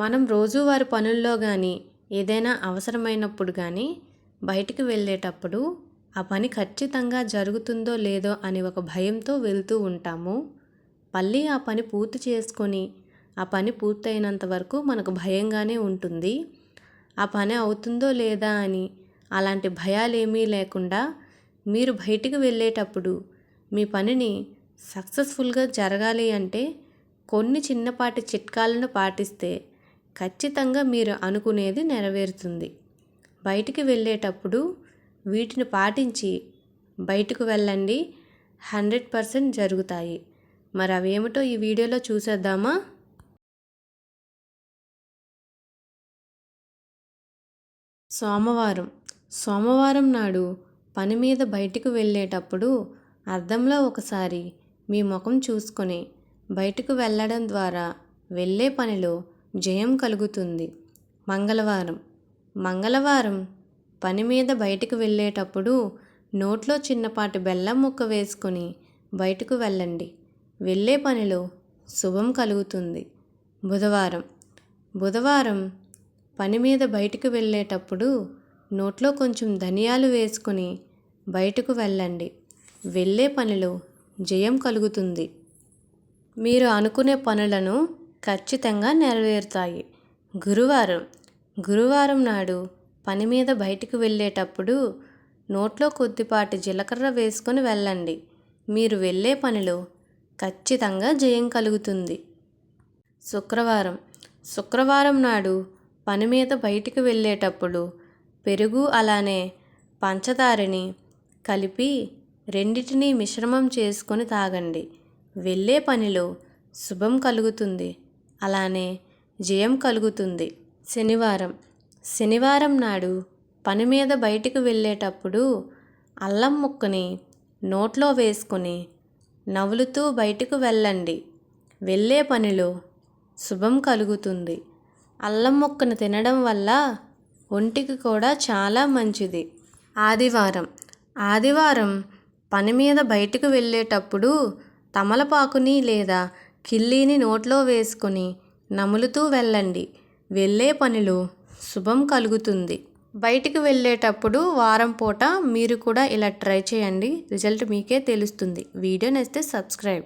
మనం రోజువారి పనుల్లో కానీ ఏదైనా అవసరమైనప్పుడు కానీ బయటికి వెళ్ళేటప్పుడు ఆ పని ఖచ్చితంగా జరుగుతుందో లేదో అని ఒక భయంతో వెళ్తూ ఉంటాము. మళ్ళీ ఆ పని పూర్తి చేసుకొని ఆ పని పూర్తయినంత వరకు మనకు భయంగానే ఉంటుంది. ఆ పని అవుతుందో లేదా అని అలాంటి భయాలేమీ లేకుండా మీరు బయటికి వెళ్ళేటప్పుడు మీ పనిని సక్సెస్ఫుల్గా జరగాలి అంటే కొన్ని చిన్నపాటి చిట్కాలను పాటిస్తే ఖచ్చితంగా మీరు అనుకునేది నెరవేరుతుంది. బయటికి వెళ్ళేటప్పుడు వీటిని పాటించి బయటకు వెళ్ళండి. హండ్రెడ్ పర్సెంట్ జరుగుతాయి. మరి అవేమిటో ఈ వీడియోలో చూసేద్దామా? సోమవారం. సోమవారం నాడు పని మీద బయటకు వెళ్ళేటప్పుడు అద్దంలో ఒకసారి మీ ముఖం చూసుకొని బయటకు వెళ్ళడం ద్వారా వెళ్ళే పనిలో జయం కలుగుతుంది. మంగళవారం. మంగళవారం పని మీద బయటకు వెళ్ళేటప్పుడు నోట్లో చిన్నపాటి బెల్లం ముక్క వేసుకొని బయటకు వెళ్ళండి. వెళ్ళే పనిలో శుభం కలుగుతుంది. బుధవారం. బుధవారం పని మీద బయటకు వెళ్ళేటప్పుడు నోట్లో కొంచెం ధనియాలు వేసుకొని బయటకు వెళ్ళండి. వెళ్ళే పనిలో జయం కలుగుతుంది. మీరు అనుకునే పనులను ఖచ్చితంగా నెరవేరుతాయి. గురువారం. గురువారం నాడు పని మీద బయటికి వెళ్ళేటప్పుడు నోట్లో కొద్దిపాటి జీలకర్ర వేసుకొని వెళ్ళండి. మీరు వెళ్ళే పనిలో ఖచ్చితంగా జయం కలుగుతుంది. శుక్రవారం. శుక్రవారం నాడు పని మీద బయటికి వెళ్ళేటప్పుడు పెరుగు అలానే పంచదారని కలిపి రెండిటినీ మిశ్రమం చేసుకొని తాగండి. వెళ్ళే పనిలో శుభం కలుగుతుంది. అలానే జయం కలుగుతుంది. శనివారం. శనివారం నాడు పని మీద బయటికి వెళ్ళేటప్పుడు అల్లం ముక్కని నోట్లో వేసుకొని నవ్వులుతూ బయటకు వెళ్ళండి. వెళ్ళే పనిలో శుభం కలుగుతుంది. అల్లం ముక్కను తినడం వల్ల ఒంటికి కూడా చాలా మంచిది. ఆదివారం. ఆదివారం పని మీద బయటకు వెళ్ళేటప్పుడు తమలపాకుని లేదా కిల్లీని నోట్లో వేసుకొని నములుతూ వెళ్ళండి. వెళ్ళే పనిలో శుభం కలుగుతుంది. బయటికి వెళ్ళేటప్పుడు వారం పూట మీరు కూడా ఇలా ట్రై చేయండి. రిజల్ట్ మీకే తెలుస్తుంది. వీడియో నచ్చితే సబ్స్క్రైబ్.